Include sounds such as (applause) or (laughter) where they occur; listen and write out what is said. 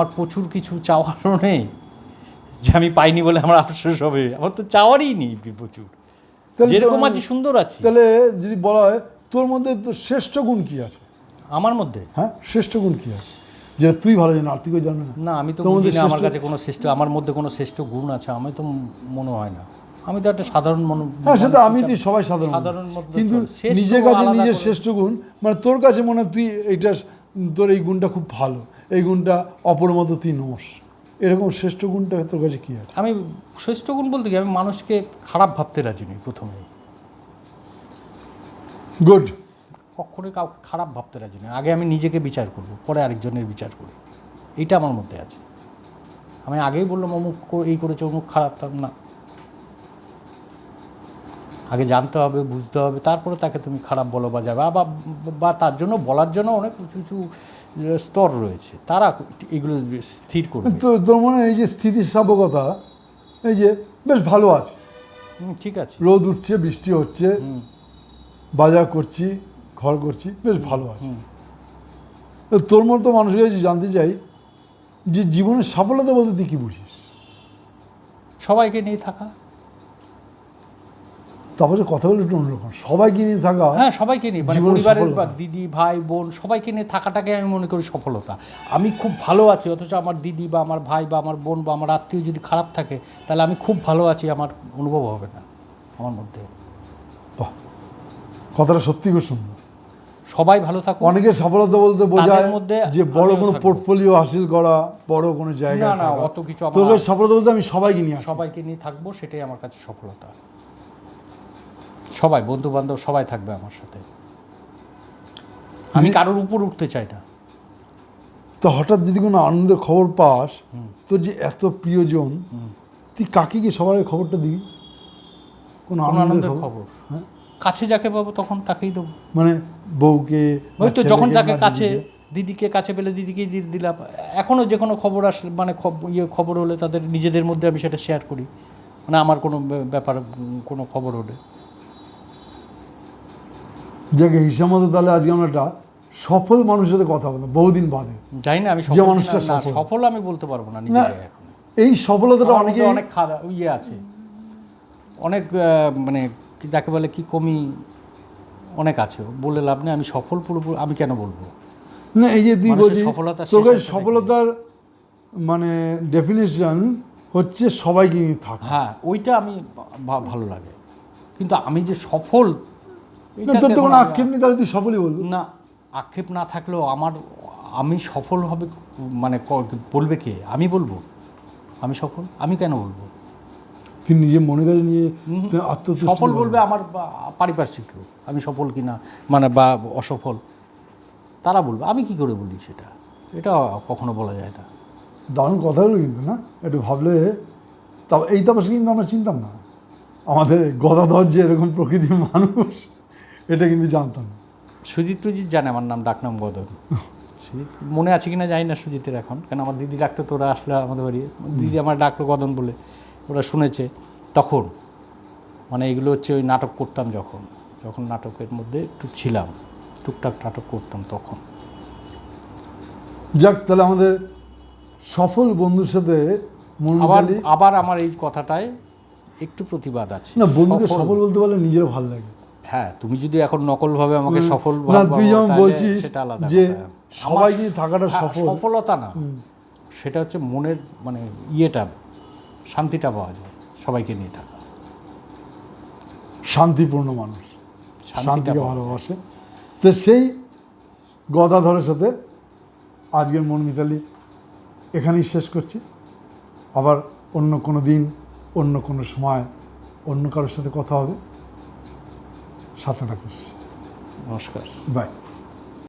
আমার প্রচুর কিছু চাওয়ারও নেই যে আমি পাইনি বলে আমার আফসোস হবে। আমার তো চাওয়ারই নেই প্রচুর। যেরকম আছি সুন্দর আছি। তাহলে যদি বলা হয় তোর মধ্যে তো শ্রেষ্ঠ গুণ কি আছে? আমার মধ্যে? হ্যাঁ শ্রেষ্ঠ গুণ কি আছে? যেটা তুই ভালো জানো আর তুই জানে না। না আমি তো বুঝি না আমার কাছে কোনো শ্রেষ্ঠ আমার মধ্যে কোনো শ্রেষ্ঠ গুণ আছে আমি তো মনে হয় না। আমি তো একটা সাধারণ মন হ্যাঁ সেটা আমি তুই সবাই সাধারণ সাধারণ কিন্তু। নিজের কাছে নিজের শ্রেষ্ঠ গুণ মানে তোর কাছে মনে হয় তুই এইটা তোর এই গুণটা খুব ভালো। এই গুণটা অপর মতো তুই নোস। এরকম শ্রেষ্ঠ গুণটা তোর কাছে কী আছে? আমি শ্রেষ্ঠ গুণ বলতে কি আমি মানুষকে খারাপ ভাবতে রাজি নেই প্রথমে গুড কখনোই কাউকে খারাপ ভাবতে রাজি নই। আগে আমি নিজেকে বিচার করব পরে আরেকজনের বিচার করি। এইটা আমার মধ্যে আছে। আমি আগেই বললাম অমুক এই করেছে অমুক খারাপ তার না। আগে জানতে হবে বুঝতে হবে তারপরে তাকে তুমি খারাপ বলো বা যাবে। বা বা তার জন্য বলার জন্য অনেক কিছু কিছু স্তর রয়েছে তারা এগুলো স্থির করবে। তো তোর মনে এই যে স্থিতিস্থাপকতা এই যে বেশ ভালো আছে। ঠিক আছে। রোদ উঠছে বৃষ্টি হচ্ছে বাজার করছি ঘর করছি বেশ ভালো আছে। তোর মতো মানুষের কাছে জানতে চাই যে জীবনের সফলতা বলতে তুই কী বুঝিস? সবাইকে নিয়ে থাকা। তারপরে কথা হলো একটু অন্যরকম। সবাইকে নিয়ে থাকা হ্যাঁ। সবাইকে নিয়ে মানে পরিবারের বা দিদি ভাই বোন সবাইকে নিয়ে থাকাটাকে আমি মনে করি সফলতা। আমি খুব ভালো আছি অথচ আমার দিদি বা আমার ভাই বা আমার বোন বা আমার আত্মীয় যদি খারাপ থাকে তাহলে আমি খুব ভালো আছি আমার অনুভব হবে না আমার মধ্যে। বাহ, কথাটা সত্যি খুব সুন্দর। সবাই ভালো থাকুক অনেকের সফলতা বলতে বোঝায় মধ্যে যে বড় কোনো পোর্টফোলিও হাসিল করা বড় কোনো জায়গায় না, না, অত কিছু সফলতা বলতে আমি সবাইকে নিয়ে সবাইকে নিয়ে থাকব সেটাই আমার কাছে সফলতা। সবাই বন্ধু বান্ধব সবাই থাকবে আমার সাথে। আমি কারোর উপর উঠতে চাই না। তো হঠাৎ যদি কোনো আনন্দের খবর পাস তোর যে এত প্রিয়জন তুই কাকে গিয়ে সবার খবরটা দিবি? কোনো আনন্দের খবর? হ্যাঁ? কাছে যাকে পাবো তখন তাকেই দেবো। মানে বউকে ওই তো যখন তাকে কাছে দিদিকে? কাছে পেলে দিদিকে দিয়ে দিলাম। এখনও যে কোনো খবর আসলে মানে ইয়ে খবর হলে তাদের নিজেদের মধ্যে আমি সেটা শেয়ার করি। মানে আমার কোনো ব্য- ব্যাপার কোনো খবর হলে। যাকে হিসাব মতো তাহলে আজকে আমরা একটা সফল মানুষের সাথে কথা বললাম বহুদিন বাদে। জানি না আমি যে মানুষটা সফল। আমি বলতে পারব না এই সফলতাটা অনেকে অনেক ইয়ে আছে। অনেক মানে যাকে বলে কি কমি অনেক আছে। বলে লাভ নেই আমি সফল পুরোপুরি আমি কেন বলব? না এই যে তুই বলছিস সফলতা? সফলতার মানে ডেফিনেশন হচ্ছে সবাইকে নিয়ে থাকা। হ্যাঁ ওইটা আমি ভালো লাগে। কিন্তু আমি যে সফল তোর তো কোনো আক্ষেপ নেই তাহলে তুই সফলই বলবি। না আক্ষেপ না থাকলেও আমার আমি সফল হবে মানে বলবে কে? আমি বলব? আমি সফল? আমি কেন বলব? তুই নিজে মনে করে নিয়ে তুই সফল বলবে আমার পারিপার্শ্বিক লোক। আমি সফল কিনা মানে বা অসফল? তারা বলবে আমি কি করে বলি সেটা? এটা কখনো বলা যায় না। দারুণ কথা হলো কিন্তু না? একটু ভাবলে তা এই তাপসে কিন্তু আমরা চিনতাম না। আমাদের গদাধর যে এরকম প্রকৃতির মানুষ এটা কিন্তু জানতাম। সুজিত টুজিত জানে আমার নাম ডাকনাম গদন (laughs) সুজিত মনে আছে কিনা জানি না সুজিতের এখন কারণ আমার দিদি ডাকতে তোরা আসলে আমাদের বাড়ি। দিদি আমার ডাকলো গদন বলে ওরা শুনেছে। তখন মানে এগুলো হচ্ছে ওই নাটক করতাম যখন যখন নাটকের মধ্যে একটু ছিলাম টুকটাক নাটক করতাম তখন। যাক তাহলে আমাদের সফল বন্ধুর সাথে আবার আবার আমার এই কথাটায় একটু প্রতিবাদ আছে। না বন্ধুকে সফল- সফল বলতে পারলে নিজেরও ভালো লাগে। হ্যাঁ তুমি যদি এখন নকলভাবে আমাকে সফল না তুই যেমন বলছিস যে সবাই নিয়ে থাকাটা হ্যাঁ, সফল। সফলতা না। সেটা হচ্ছে মনের মানে ইয়েটা শান্তিটা পাওয়া যায় সবাইকে নিয়ে থাকা। শান্তিপূর্ণ মানুষ। শান্তিকে ভালোবাসে। তো সেই গদাধরের সাথে আজকের মন মিতালি এখানেই শেষ করছি। আবার অন্য কোনো দিন অন্য কোনো সময় অন্য কারোর সাথে কথা হবে। সাথে থাকিস। নমস্কার। বাই।